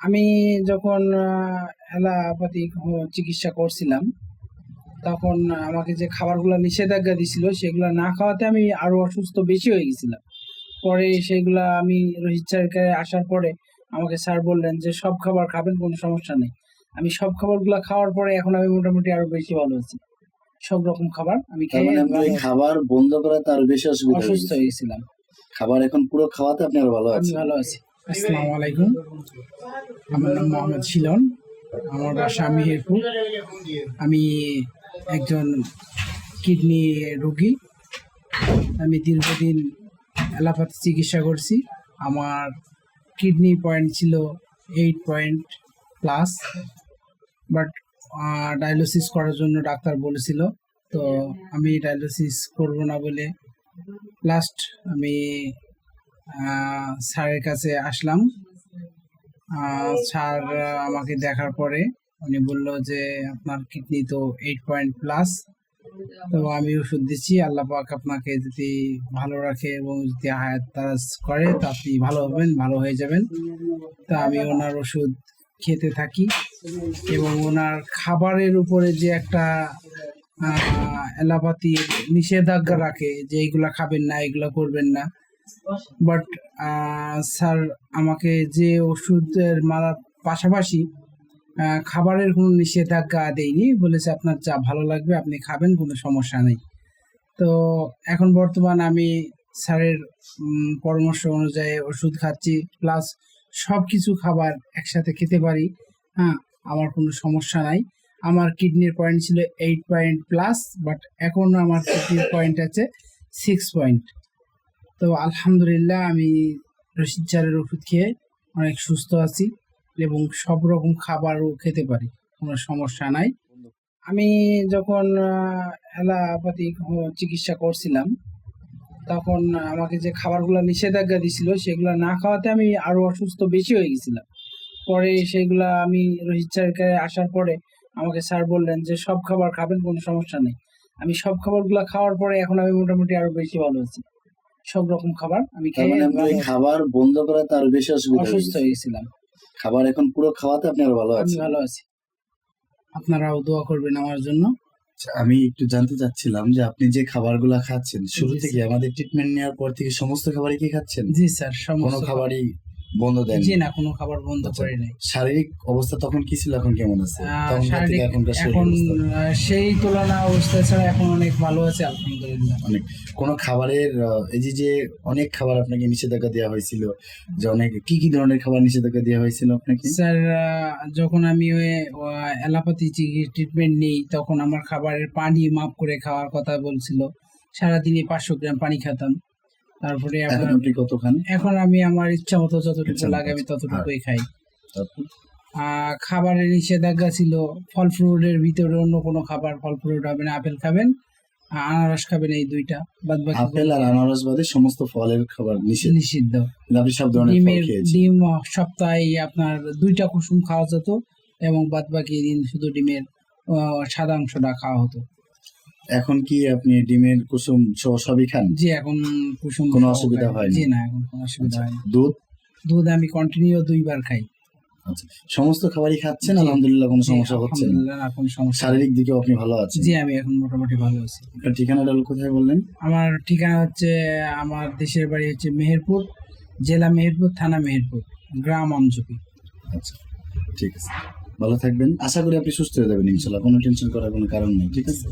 আমি যখন আহ, অ্যালোপ্যাথিক চিকিৎসা করছিলাম তখন আমাকে যে খাবারগুলো নিষেধাজ্ঞা দিছিল সেগুলো না খাওয়াতে আমি আরও অসুস্থ বেশি হয়ে গেছিলাম। পরে সেগুলা আমি রোহিত স্যারকে আসার পরে আমাকে স্যার বললেন যে সব খাবার খাবেন কোনো সমস্যা নেই। আমি সব খাবারগুলো খাওয়ার পরে এখন আমি মোটামুটি আরও বেশি ভালো আছি। সব রকম খাবার আমি মানে খাবার বন্ধ করাতে আরও বেশি অসুস্থ। হয়ে গেছিলাম। খাবার এখন পুরো খাওয়াতে আপনি আরও ভালো আছেন। ভালো আছি। আসসালামু আলাইকুম। আমার নাম মোহাম্মদ শিলন। আমার বাসা মিহিরপুর। আমি একজন কিডনি রোগী। আমি দীর্ঘদিন অ্যালোপ্যাথি চিকিৎসা করছি। আমার কিডনি পয়েন্ট ছিল eight point plus. But dialysis করার জন্য ডাক্তার বলেছিল। তো আমি ডায়ালিসিস করব না বলে লাস্ট আমি স্যারের কাছে আসলাম। স্যার আমাকে দেখার পরে উনি বলল যে, আপনার কিডনি তো এইট পয়েন্ট প্লাস তো আমি ওষুধ দিচ্ছি। আল্লাহ পাক আপনাকে যদি ভালো রাখে এবং যদি হায়াত তারাজ করে, তা আপনি ভালো হবেন, ভালো হয়ে যাবেন। তো আমি ওনার ওষুধ খেতে থাকি এবং ওনার খাবারের উপরে যে একটা অ্যালোপ্যাথি নিষেধাজ্ঞা রাখে যে, এইগুলা খাবেন না এগুলা করবেন না। বাট স্যার আমাকে যে ওষুধের মালা পাশাপাশি খাবারের কোনো নিষেধাজ্ঞা দেয়নি, বলেছে আপনার যা ভালো লাগবে, আপনি খাবেন, কোনো সমস্যা নেই। তো এখন বর্তমান আমি স্যারের পরামর্শ অনুযায়ী ওষুধ খাচ্ছি প্লাস সব কিছু খাবার একসাথে খেতে পারি হ্যাঁ আমার কোনো সমস্যা নাই। আমার কিডনির পয়েন্ট ছিল এইট পয়েন্ট প্লাস বাট এখন আমার কিডনির পয়েন্ট আছে সিক্স পয়েন্ট তো আলহামদুলিল্লাহ আমি রশিদ চারের ওষুধ খেয়ে অনেক সুস্থ আছি এবং সব রকম খাবারও খেতে পারি, কোনো সমস্যা নাই। আমি যখন অ্যালোপ্যাথিক চিকিৎসা করছিলাম, তখন আমাকে যে খাবারগুলো নিষেধাজ্ঞা দিছিল, সেগুলো না খাওয়াতে আমি আরও অসুস্থ বেশি হয়ে গেছিলাম। পরে সেগুলা আমি রোহিত স্যারকে আসার পরে আমাকে স্যার বললেন যে, সব খাবার খাবেন, কোনো সমস্যা নেই। আমি সব খাবারগুলো খাওয়ার পরে এখন আমি মোটামুটি আরও বেশি ভালো আছি। সব রকম খাবার আমি খেয়ে মানে আপনার খাবার বন্ধ করে তার বেশি অসুবিধা অসুস্থ হয়েছিলাম। হয়ে গেছিলাম খাবার এখন পুরো খাওয়াতে আপনি আরও ভালো আছেন? ভালো আছি। আপনারাও দোয়া করবেন আমার জন্য। আচ্ছা, আমি একটু জানতে চাচ্ছিলাম যে আপনি যে খাবারগুলো খাচ্ছেন শুরু থেকে আমাদের ট্রিটমেন্ট নেওয়ার পর থেকে সমস্ত খাবারই কি খাচ্ছেন? জি স্যার কোনো সমস্ত খাবারই বন্ধ দেন জি না কোনো খাবার বন্ধ আচ্ছা। করে নাই শারীরিক অবস্থা তখন কি ছিল এখন কেমন আছে? শারীরিক এখন সেই তুলনা অবস্থা ছাড়া এখন অনেক ভালো আছে আলহামদুলিল্লাহ। অনেক। কোনো খাবারের এই যে যে অনেক খাবার আপনাকে নিষেধাজ্ঞা দেওয়া হয়েছিল যে অনেক কি কি ধরনের খাবার নিষেধাজ্ঞা দেওয়া হয়েছিল আপনাকে? স্যার যখন আমি ওই অ্যালোপ্যাথি ট্রিটমেন্ট নেই তখন আমার খাবারের পানি মাপ করে খাওয়ার কথা বলছিল। সারাদিনে পাঁচশো গ্রাম পানি খেতাম। তারপরে আপনার কত খান? এখন আমি আমার ইচ্ছা মতো যতটুকু লাগে আমি ততটুকুই খাই। খাবারের নিষেধাজ্ঞা ছিল ফল ফ্রুটের ভিতরে অন্য কোনো খাবার ফল ফ্রুট হবে না আপেল খাবেন আনারস খাবেন এই দুইটা বাদ বাকি আপেল আর আনারস বাদে সমস্ত ফলের খাবার নিষেধ। নিষিদ্ধ। আপনি সব ধরনের ডিমের ডিম সপ্তাহে আপনার দুইটা কুসুম খাওয়া যেত এবং বাদ বাকি দিন শুধু ডিমের সাদা অংশটা খাওয়া হতো। এখন কি আপনি ডিমের কুসুম সহ সবই খান? জি এখন কুসুম কোনো অসুবিধা হয়? জি না এখন কোনো অসুবিধা হয়নি। দুধ? দুধ আমি কন্টিনিউ দুইবার খাই। আচ্ছা সমস্ত খাবারই খাচ্ছেন? আলহামদুলিল্লাহ কোনো সমস্যা হচ্ছে না? আলহামদুলিল্লাহ কোনো সমস্যা শারীরিক দিকেও আপনি ভালো আছেন? জি আমি এখন মোটামুটি ভালো আছি। আপনার ঠিকানাটা কোথায় বললেন? আমার ঠিকানা হচ্ছে আমার দেশের বাড়ি হচ্ছে মেহেরপুর জেলা মেহেরপুর থানা মেহেরপুর গ্রাম আমজুপি। আচ্ছা ঠিক আছে। ভালো থাকবেন। আশা করি আপনি সুস্থ হয়ে যাবেন ইনশাল্লাহ, কোনো টেনশন করার কোনো কারণ নেই, ঠিক আছে?